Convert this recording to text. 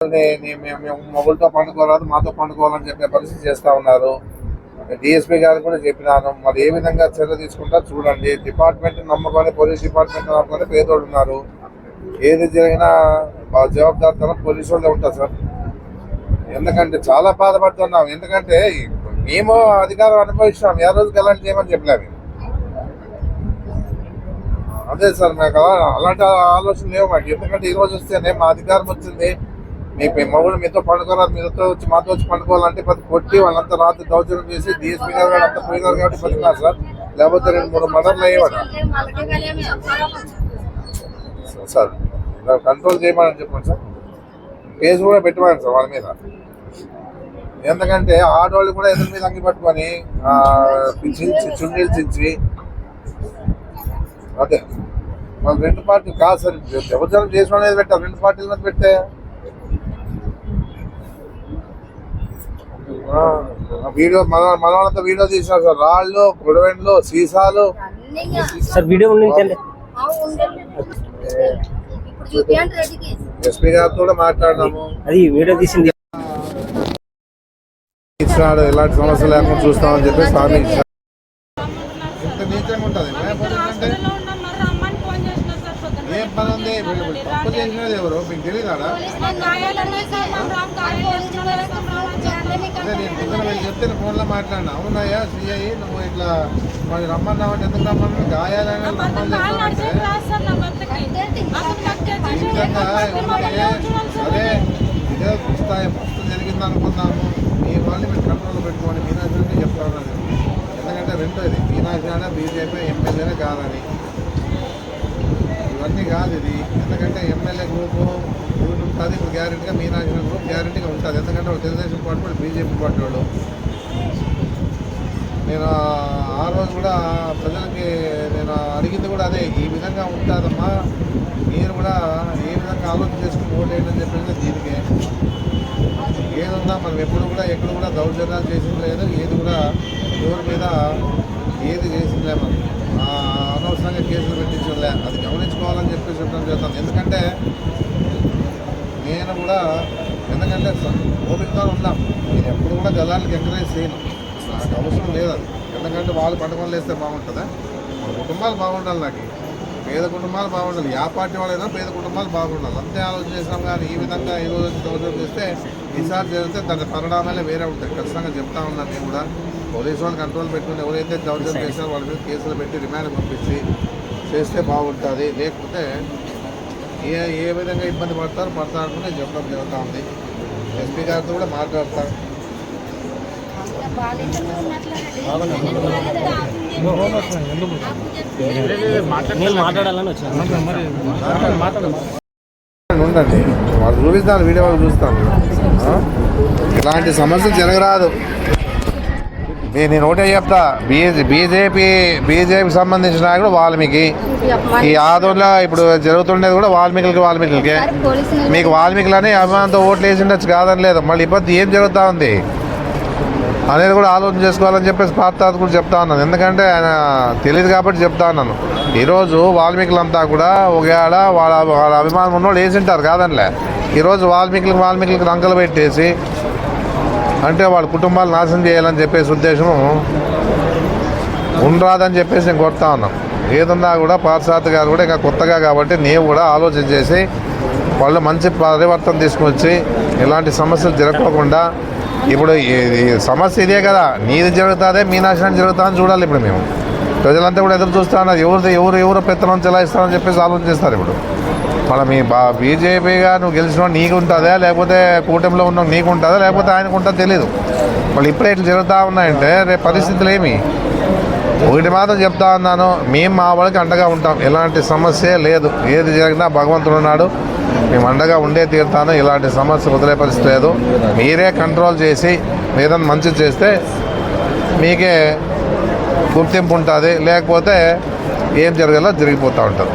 నే- నే- మేము మొగులతో పండుకోరాదు మాతో పండుకోవాలని చెప్పే పరిస్థితి చేస్తా ఉన్నారు. డిఎస్పీ గారు కూడా చెప్పినాను మరి ఏ విధంగా చర్య తీసుకుంటా చూడండి. డిపార్ట్మెంట్ నమ్మకాన్ని పోలీస్ డిపార్ట్మెంట్ నమ్మకాన్ని పేదోడు ఉన్నారు. ఏది జరిగినా ఆ జవాబుదారితనం పోలీసు వాళ్ళే ఉంటారు సార్. ఎందుకంటే చాలా బాధపడుతున్నాం. ఎందుకంటే మేము అధికారం అనుభవిస్తాం ఏ రోజుకి ఎలాంటి చేయమని చెప్పలేము అదే సార్ మాకు అలాంటి ఆలోచన లేవు మాకు. ఎందుకంటే ఈ రోజు వస్తేనే మా అధికారం వచ్చింది. మీ మీ మీతో పండుకోరాదు మీతో వచ్చి మాతో వచ్చి పండుకోవాలంటే పది కొట్టి వాళ్ళంతా రాత్రి దౌర్జన్యం చేసి డిఎస్పీ గారు అంతా పోయినారు కాబట్టి బతికినారు సార్. లేకపోతే రెండు మూడు మర్డర్లు అయ్యేవాడు. సార్ కంట్రోల్ చేయమని చెప్పండి సార్. కేసు కూడా పెట్టమని సార్ వాళ్ళ మీద. ఎందుకంటే ఆడవాళ్ళు కూడా ఎదురు మీద అంగి పట్టుకొని చించి చుండీలు చించి. అదే. మన రెండు పార్టీలు కాదు సార్. ఎవరిజనం చేసిన పెట్టారు? రెండు పార్టీల మీద పెట్టే ఆ, ఆ వీడియో మన మన వాళ్ళంతా వీడియో తీసినారు సార్. రాళ్ళు గొడవెండ్లు సీసాలు. సార్ వీడియో ఉండించండి ఎస్పీ గారితో కూడా మాట్లాడినాము. అది వీడియో తీసింది. ఇచ్చినాడు ఎలాంటి సమస్య లేకుండా చూస్తామని చెప్పి హామీ ఇచ్చాడు ఇంత నీచంగా ఉంటుంది? అంటే ఏం పని ఉంది? వీళ్ళు తప్పు చేసినది ఎవరు? మీకు తెలియదాడా అదే నేను పొద్దున వీళ్ళు చెప్తే ఫోన్లో మాట్లాడినా అవునయ్యా సిఐ నువ్వు ఇట్లా మరి రమ్మన్నావంటే ఎందుకు రమ్మన్నా గాయాలని అదే ఇదే వస్తాయి మస్తు జరిగింది అనుకున్నాము మీ వాళ్ళని మీరు కంట్రోల్ పెట్టుకోండి మీనాక్షి చెప్తా ఉన్నది ఎందుకంటే రెండో ఇది మీనాక్షి బీజేపీ ఎమ్మెల్యేనే కాదని ఇవన్నీ కాదు ఇది ఎందుకంటే ఎమ్మెల్యే గ్రూపు ఊరు ఉంటుంది. ఇప్పుడు గ్యారెంటీగా మీనాక్షి గ్రూప్ గ్యారెంటీగా ఉంటుంది. ఎందుకంటే వాళ్ళు తెలుగుదేశం పార్టీ వాళ్ళు బీజేపీ పార్టీ వాళ్ళు. నేను ఆ రోజు కూడా ప్రజలకి నేను అడిగింది కూడా అదే ఈ విధంగా ఉంటుందమ్మా మీరు కూడా ఏ విధంగా ఆలోచన చేసుకుని ఓటు వేయండి అని చెప్పేసి దీనికి. ఏదున్నా మనం ఎప్పుడు కూడా ఎక్కడ కూడా దౌర్జన్యాలు చేసింది లేదు. ఏది కూడా ఎవరి మీద ఏది చేసిందిలే మనం. అనవసరంగా కేసులు పెట్టించలే అది గమనించుకోవాలని చెప్పేసి చెప్పడం చేస్తాను ఎందుకంటే నేను కూడా ఎందుకంటే స- ఓపికతో ఉన్నాం. నేను ఎప్పుడు కూడా గలాలకి ఎంకరేజ్ చేయను. నాకు అవసరం లేదు అది. ఎందుకంటే వాళ్ళు పట్టుకొని వేస్తే బాగుంటుందా? మన కుటుంబాలు బాగుండాలి నాకు. పేద కుటుంబాలు బాగుండాలి. యా పార్టీ వాళ్ళైనా పేద కుటుంబాలు బాగుండాలి. అంతే ఆలోచన చేసినాం కానీ ఈ విధంగా ఈ రోజు దోషం చేస్తే ఈసారి జరిగితే దాని పరిణామాలే వేరే ఉంటాయి. ఖచ్చితంగా చెప్తా ఉన్నాను నేను కూడా. పోలీసు వాళ్ళు కంట్రోల్ పెట్టుకుని ఎవరైతే దౌర్జన్యం చేశారో వాళ్ళ మీద కేసులు పెట్టి రిమాండ్ పంపించి చేస్తే బాగుంటుంది. లేకపోతే ఏ ఏ విధంగా ఇబ్బంది పడతారు పడతారు చెప్పడం జరుగుతూ ఉంది. ఎస్పీ గారితో కూడా వచ్చాను. ఉండండి. వాళ్ళు చూపిస్తాను వీడియో వాళ్ళు చూస్తాను? ఇలాంటి సమస్యలు జరగరాదు. నేను ఒకటే చెప్తా. బీజే బీజేపీ బీజేపీకి సంబంధించిన నాయకుడు వాల్మీకి. ఈ ఆదోళన ఇప్పుడు జరుగుతుండేది కూడా వాల్మీకులకి వాల్మీకులకే. మీకు వాల్మీకులని అభిమానంతో ఓట్లు వేసి ఉండొచ్చు కాదని లేదు. మళ్ళీ ఇబ్బంది ఏం జరుగుతూ ఉంది? అనేది కూడా ఆలోచన చేసుకోవాలని చెప్పేసి పార్థాత కూడా చెప్తా ఉన్నాను. ఎందుకంటే ఆయన తెలియదు కాబట్టి చెప్తా ఉన్నాను. ఈరోజు వాల్మీకులంతా కూడా ఒకవేళ వాళ్ళ వాళ్ళ అభిమానం ఉన్నోళ్ళు వేసి ఉంటారు కాదనిలే. ఈరోజు వాల్మీకులకు వాల్మీకులకు రంకలు పెట్టేసి అంటే వాళ్ళ కుటుంబాలు నాశనం చేయాలని చెప్పేసి ఉద్దేశం ఉండరాదని చెప్పేసి నేను కొడతా ఉన్నాం. ఏదన్నా కూడా పార్సాత్ గారు కూడా ఇంకా కొత్తగా కాబట్టి నీవు కూడా ఆలోచన చేసి వాళ్ళు మంచి పరివర్తన తీసుకొచ్చి ఇలాంటి సమస్యలు జరగకుండా ఇప్పుడు సమస్య ఇదే కదా నీది జరుగుతుందే మీ నాశనం జరుగుతుందని చూడాలి ఇప్పుడు మేము. ప్రజలంతా కూడా ఎదురు చూస్తా ఉన్నారు. ఎవరు ఎవరు ఎవరు పెత్తనం చెలాయిస్తారని చెప్పేసి ఆలోచన చేస్తారు ఇప్పుడు. మన మీ బా బీజేపీగా నువ్వు గెలిచిన నీకు ఉంటుందా లేకపోతే కూటమిలో ఉన్న నీకు ఉంటుందా లేకపోతే ఆయనకు ఉంటుందో తెలియదు వాళ్ళు ఇప్పుడే ఇట్లా జరుగుతూ ఉన్నాయంటే రేపు పరిస్థితులు ఏమి ఒకటి మాత్రం చెప్తా ఉన్నాను మేము మా వాళ్ళకి అండగా ఉంటాం. ఎలాంటి సమస్య లేదు. ఏది జరిగినా భగవంతుడు ఉన్నాడు. మేము అండగా ఉండే తీరుతాను. ఇలాంటి సమస్య వదిలే పరిస్థితి లేదు. మీరే కంట్రోల్ చేసి ఏదైనా మంచిది చేస్తే మీకే గుర్తింపు ఉంటుంది. లేకపోతే ఏం జరగాలో జరిగిపోతూ ఉంటుంది.